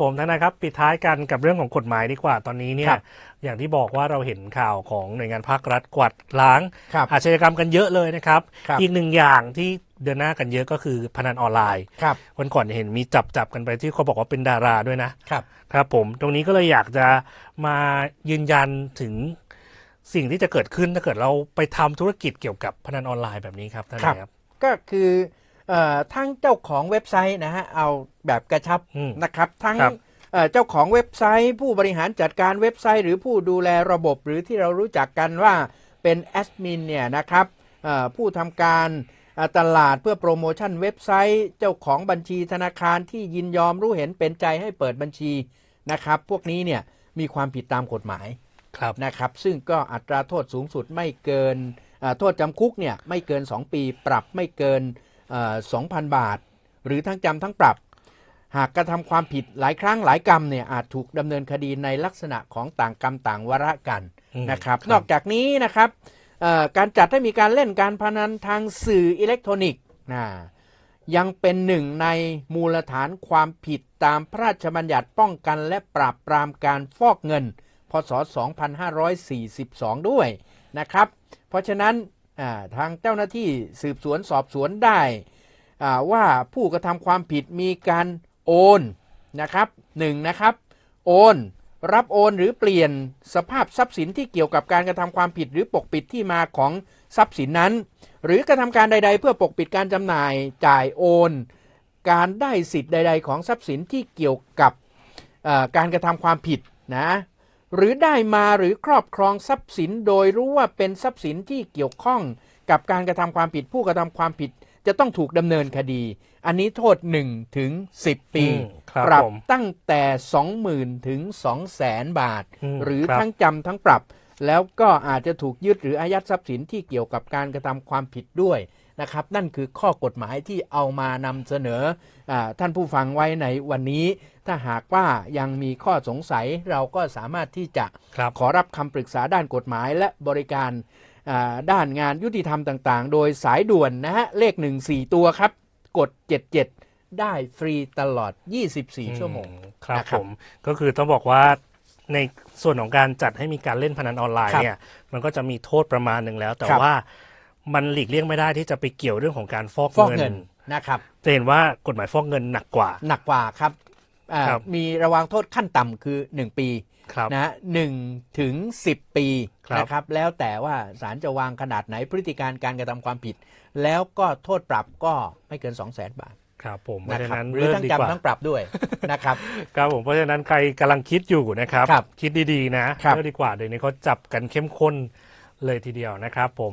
ผมทนายครับปิดท้ายกันกับเรื่องของกฎหมายดีกว่าตอนนี้เนี่คยรับอย่างที่บอกว่าเราเห็นข่าวของหน่วยงานภาครัฐกวาดล้างครับอาชญากรรมกันเยอะเลยนะครับครับอีกหนึ่งอย่างที่เดินหน้ากันเยอะก็คือพนันออนไลน์ครับวันก่อนเห็นมีจับจับกันไปที่เขาบอกว่าเป็นดาราด้วยนะครับครับผมตรงนี้ก็เลยอยากจะมายืนยันถึงสิ่งที่จะเกิดขึ้นถ้าเกิดเราไปทำธุรกิจเกี่ยวกับพนันออนไลน์แบบนี้ครับท่านครับนายครับก็คือเอ่อ ทั้งเจ้าของเว็บไซต์นะฮะเอาแบบกระชับอืมนะครับทั้งครับเอ่อเจ้าของเว็บไซต์ ผู้บริหารจัดการเว็บไซต์ หรือผู้ดูแลระบบหรือที่เรารู้จักกันว่าเป็นแอดมินเนี่ยนะครับเอ่อผู้ทำการเอ่อตลาดเพื่อโปรโมชั่นเว็บไซต์ เจ้าของบัญชีธนาคารที่ยินยอมรู้เห็นเป็นใจให้เปิดบัญชีนะครับ พวกนี้เนี่ยมีความผิดตามกฎหมายครับนะครับ ซึ่งก็อัตราโทษสูงสุดไม่เกินเอ่อโทษจำคุกเนี่ยไม่เกิน 2 ปีปรับไม่เกินเอ่อ 2,000 บาท หรือทั้งจำทั้งปรับ หากกระทำความผิดหลายครั้งหลายกรรมเนี่ยอาจถูกดำเนินคดีในลักษณะของต่างกรรมต่างวาระกันอืมนะครับครับ นอกจากนี้นะครับเอ่อการจัดให้มีการเล่นการพนันทางสื่ออิเล็กทรอนิกส์นะยังเป็นหนึ่งในมูลฐานความผิดตามพระราชบัญญัติป้องกันและปราบปรามการฟอกเงิน พศ 2542 ด้วยนะครับ เพราะฉะนั้นอ่า ทางเจ้าหน้าที่สืบสวนสอบสวนได้ว่าผู้กระทำความผิดมีการโอนนะครับหนึ่งนะครับ โอน รับโอนหรือเปลี่ยนสภาพทรัพย์สินที่เกี่ยวกับการกระทำความผิดหรือปกปิดที่มาของทรัพย์สินนั้น หรือกระทำการใด ๆ เพื่อปกปิดการจำหน่ายจ่ายโอน การได้สิทธิ์ใด ๆ ของทรัพย์สินที่เกี่ยวกับการกระทำความผิดนะ หรือได้มาหรือครอบครองทรัพย์สินโดยรู้ว่าเป็นทรัพย์สินที่เกี่ยวข้องกับการกระทำความผิดผู้กระทำความผิดจะต้องถูกดำเนินคดี อันนี้โทษ 1 ถึง 10 ปีอืมครับปรับผมตั้งแต่ 20,000 ถึง 200,000 บาทอืมหรือครับทั้งจำทั้งปรับ แล้วก็อาจจะถูกยึดหรืออายัดทรัพย์สินที่เกี่ยวกับการกระทำความผิดด้วยนะครับ นั่นคือข้อกฎหมายที่เอามานำเสนออาท่านผู้ฟังไว้ในวันนี้ ถ้าหากว่ายังมีข้อสงสัยเราก็สามารถที่จะครับขอรับคำปรึกษาด้านกฎหมายและบริการอ่าด้านงานยุติธรรมต่างๆ โดยสายด่วนนะฮะ เลข 14 ตัวครับ กด 77 ได้ฟรีตลอด 24 ชั่วโมงอืครับนะครัผบมก็คือต้องบอกว่า ในส่วนของการจัดให้มีการเล่นพนันออนไลน์ครับเนี่ยมันก็จะมีโทษประมาณหนึ่งแล้ว แต่ครับ ว่ามันหลีกเลี่ยงไม่ได้ที่จะไปเกี่ยวเรื่องของการฟอกฟอกเงิเงินนนะครับ จะเห็นว่ากฎหมายฟอกเงินหนักกว่า หนักกว่าครับอ่าครับ มีระวังโทษขั้นต่ำคือ 1 ปีครับ นะฮะหนึ่งถึง 10 ปีครับ นะครับ แล้วแต่ว่าศาลจะวางขนาดไหนพฤติการการกระทำความผิด แล้วก็โทษปรับก็ไม่เกิน 2 0 0 0 0 0 บาท ครับผมเพนะราะฉะครับนั้นหรือเลิกทั้งดีกว่าจำทั้งปรับด้วยนะครับครับผมเพราะฉะนั้นใครกำลังคิดอยู่นะครับครับคิดดีๆนะครับเลิกดีกว่าเดี๋ยวนี้เขาจับกันเข้มข้นเลยทีเดียวนะครับผม